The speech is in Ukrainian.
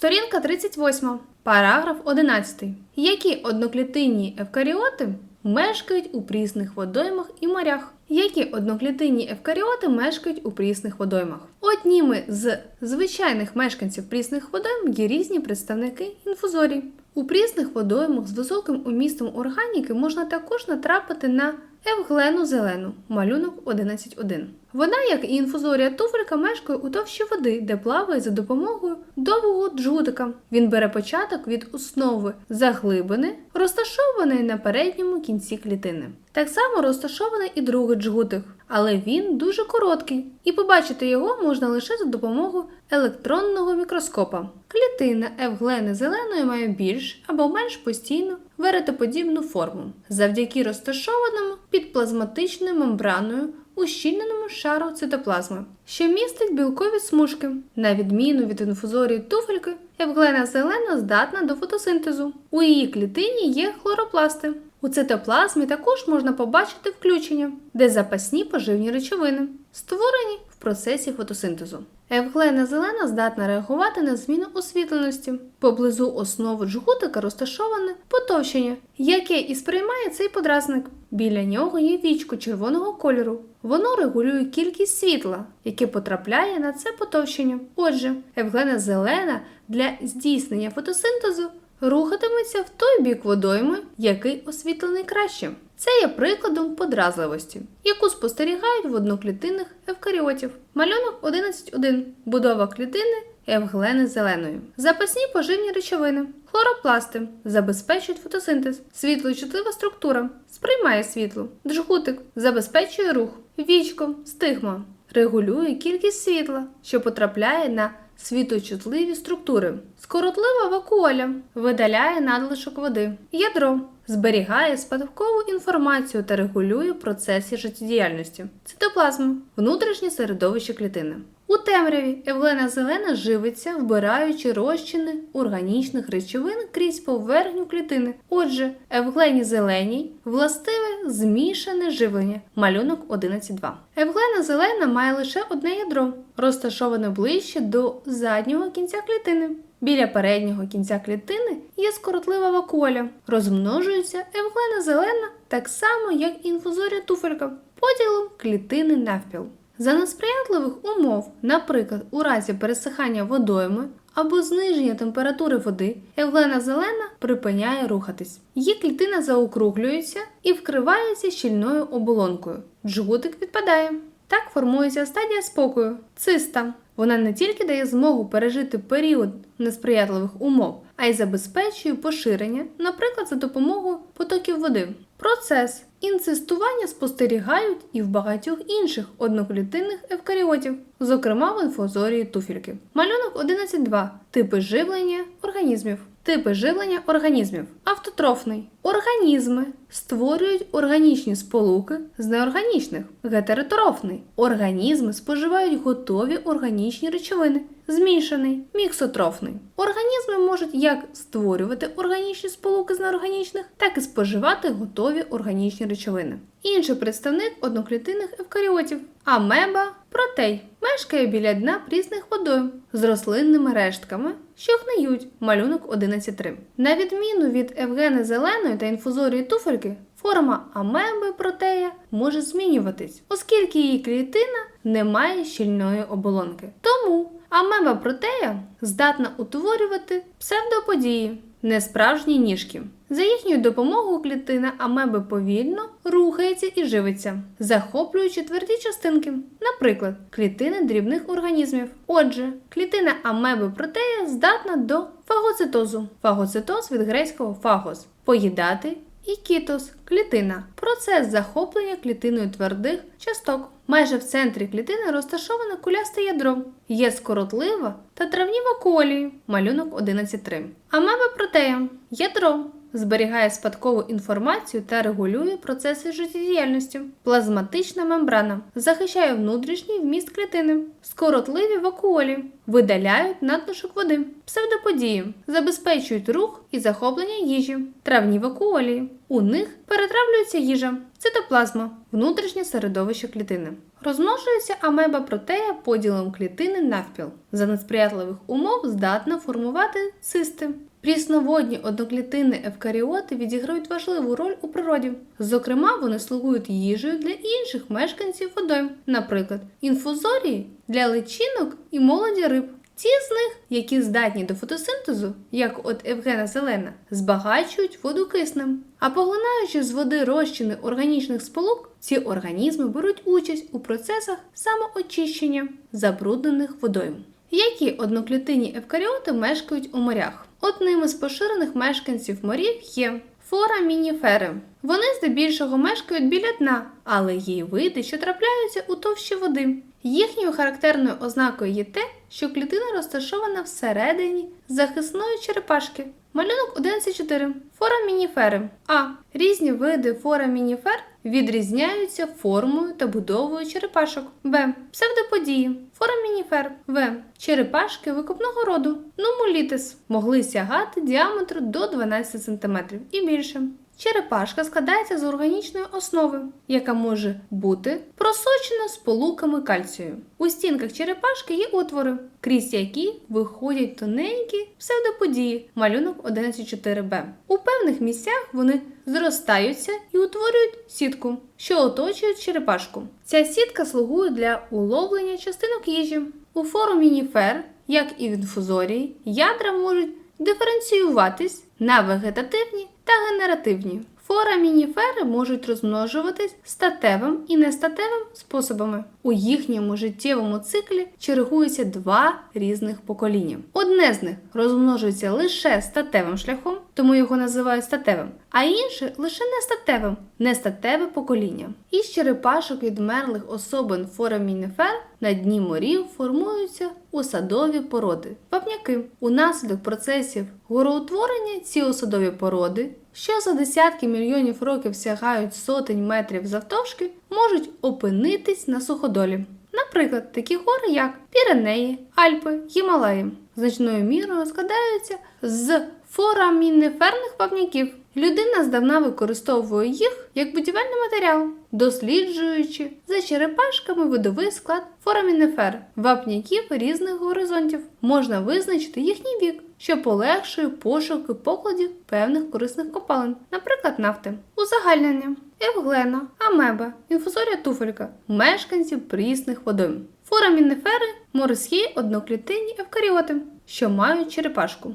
Сторінка 38, параграф 11. Які одноклітинні евкаріоти мешкають у прісних водоймах і морях? Які одноклітинні евкаріоти мешкають у прісних водоймах? Одніми з звичайних мешканців прісних водойм є різні представники інфузорій. У прісних водоймах з високим умістом органіки можна також натрапити на Евглену зелену, малюнок 11.1. Вона, як і інфузорія туфелька, мешкає у товщі води, де плаває за допомогою довгого джгутика. Він бере початок від основи заглибини, розташованої на передньому кінці клітини. Так само розташований і другий джгутик, але він дуже короткий, і побачити його можна лише за допомогою електронного мікроскопа. Клітина евглени зеленої має більш або менш постійну веретоподібну форму, завдяки розташованому під плазматичною мембраною ущільненому шару цитоплазми, що містить білкові смужки. На відміну від інфузорії туфельки, евглена зелена здатна до фотосинтезу. У її клітині є хлоропласти. У цитоплазмі також можна побачити включення, де запасні поживні речовини, створені процесі фотосинтезу. Евглена зелена здатна реагувати на зміну освітленості. Поблизу основи джгутика розташоване потовщення, яке і сприймає цей подразник. Біля нього є вічко червоного кольору. Воно регулює кількість світла, яке потрапляє на це потовщення. Отже, евглена зелена для здійснення фотосинтезу рухатиметься в той бік водойми, який освітлений краще. Це є прикладом подразливості, яку спостерігають в одноклітинних евкаріотів. Малюнок 11.1. Будова клітини евглени зеленої. Запасні поживні речовини. Хлоропласти забезпечують фотосинтез. Світлочутлива структура сприймає світло. Джгутик забезпечує рух. Вічко, стигма регулює кількість світла, що потрапляє на світочутливі структури. Скоротлива вакуоля видаляє надлишок води. Ядро зберігає спадкову інформацію та регулює процеси життєдіяльності. Цитоплазма внутрішнє середовище клітини. У темряві евглена зелена живиться, вбираючи розчини органічних речовин крізь поверхню клітини. Отже, евглені зеленій властиве змішане живлення. Малюнок 11.2. Евглена зелена має лише одне ядро, розташоване ближче до заднього кінця клітини. Біля переднього кінця клітини є скоротлива вакуоля. Розмножується евглена зелена так само, як інфузорія туфелька, поділом клітини навпіл. За несприятливих умов, наприклад, у разі пересихання водойми або зниження температури води, евлена зелена припиняє рухатись. Її клітина заокруглюється і вкривається щільною оболонкою. Джгутик відпадає. Так формується стадія спокою, циста. Вона не тільки дає змогу пережити період несприятливих умов, а й забезпечує поширення, наприклад, за допомогою потоків води. Процес інцистування спостерігають і в багатьох інших одноклітинних евкаріотів, зокрема в інфузорії туфельки. Малюнок 11.2. Типи живлення організмів. Типи живлення організмів. Автотрофний. Організми створюють органічні сполуки з неорганічних. Гетеротрофний. Організми споживають готові органічні речовини. Змішаний, міксотрофний. Організми можуть як створювати органічні сполуки з неорганічних, так і споживати готові органічні речовини. Інший представник одноклітинних евкаріотів амеба протей мешкає біля дна прісних водойм з рослинними рештками, що гниють. Малюнок 11.3. На відміну від евгени зеленої та інфузорії туфельки, форма амеби протея може змінюватись, оскільки її клітина не має щільної оболонки. Тому амеба протея здатна утворювати псевдоподії, несправжні ніжки. За їхньою допомогою клітина амеби повільно рухається і живиться, захоплюючи тверді частинки, наприклад, клітини дрібних організмів. Отже, клітина амеби протея здатна до фагоцитозу. Фагоцитоз від грецького фагос поїдати і кітос клітина процес захоплення клітиною твердих часток. Майже в центрі клітини розташоване кулясте ядро. Є скоротлива та травні вакуолії. Малюнок 11.3. Амеба протея. Ядро. Зберігає спадкову інформацію та регулює процеси життєдіяльності. Плазматична мембрана захищає внутрішній вміст клітини. Скоротливі вакуолі видаляють надлишок води. Псевдоподії забезпечують рух і захоплення їжі. Травні вакуолії. У них перетравлюється їжа. Цитоплазма внутрішнє середовище клітини. Розмножується амеба протея поділом клітини навпіл. За несприятливих умов здатна формувати цисти. Прісноводні одноклітинні евкаріоти відіграють важливу роль у природі. Зокрема, вони слугують їжею для інших мешканців водойм, наприклад, інфузорії для личинок і молоді риб. Ті з них, які здатні до фотосинтезу, як от Евгена Зелена, збагачують воду киснем. А поглинаючи з води розчини органічних сполук, ці організми беруть участь у процесах самоочищення забруднених водойм. Які одноклітинні евкаріоти мешкають у морях? Одним із поширених мешканців морів є форамініфери. Вони здебільшого мешкають біля дна, але є види, що трапляються у товщі води. Їхньою характерною ознакою є те, що клітина розташована всередині захисної черепашки. Малюнок 11.4. Форамініфери. А. Різні види форамініфер відрізняються формою та будовою черепашок. Б. Псевдоподії. Форамініфер. В. Черепашки викопного роду. Нумулітис могли сягати діаметру до 12 см і більше. Черепашка складається з органічної основи, яка може бути просочена сполуками кальцію. У стінках черепашки є отвори, крізь які виходять тоненькі псевдоподії, малюнок 11.4b. У певних місцях вони зростаються і утворюють сітку, що оточує черепашку. Ця сітка слугує для уловлення частинок їжі. У форумініфер, як і в інфузорії, ядра можуть диференціюватись на вегетативні та генеративні. Форамініфери можуть розмножуватись статевим і нестатевим способами. У їхньому життєвому циклі чергуються два різних покоління. Одне з них розмножується лише статевим шляхом, тому його називають статевим, а інше лише нестатевим, нестатеве покоління. Із черепашок відмерлих особин форамініфер на дні морів формуються осадові породи, вапняки. Унаслідок процесів гороутворення ці осадові породи, що за десятки мільйонів років сягають сотень метрів завтовшки, можуть опинитись на суходолі. Наприклад, такі гори, як Піренеї, Альпи, Гімалаї, значною мірою складаються з фораміниферних вапняків. Людина здавна використовує їх як будівельний матеріал, досліджуючи за черепашками видовий склад форамінифер, вапняків різних горизонтів. Можна визначити їхній вік, що полегшує пошуки покладів певних корисних копалин, наприклад, нафти. Узагальнення Евглена, амеба, інфузорія туфелька, мешканці прісних водойм. Форамінифери морські одноклітинні евкаріоти, що мають черепашку.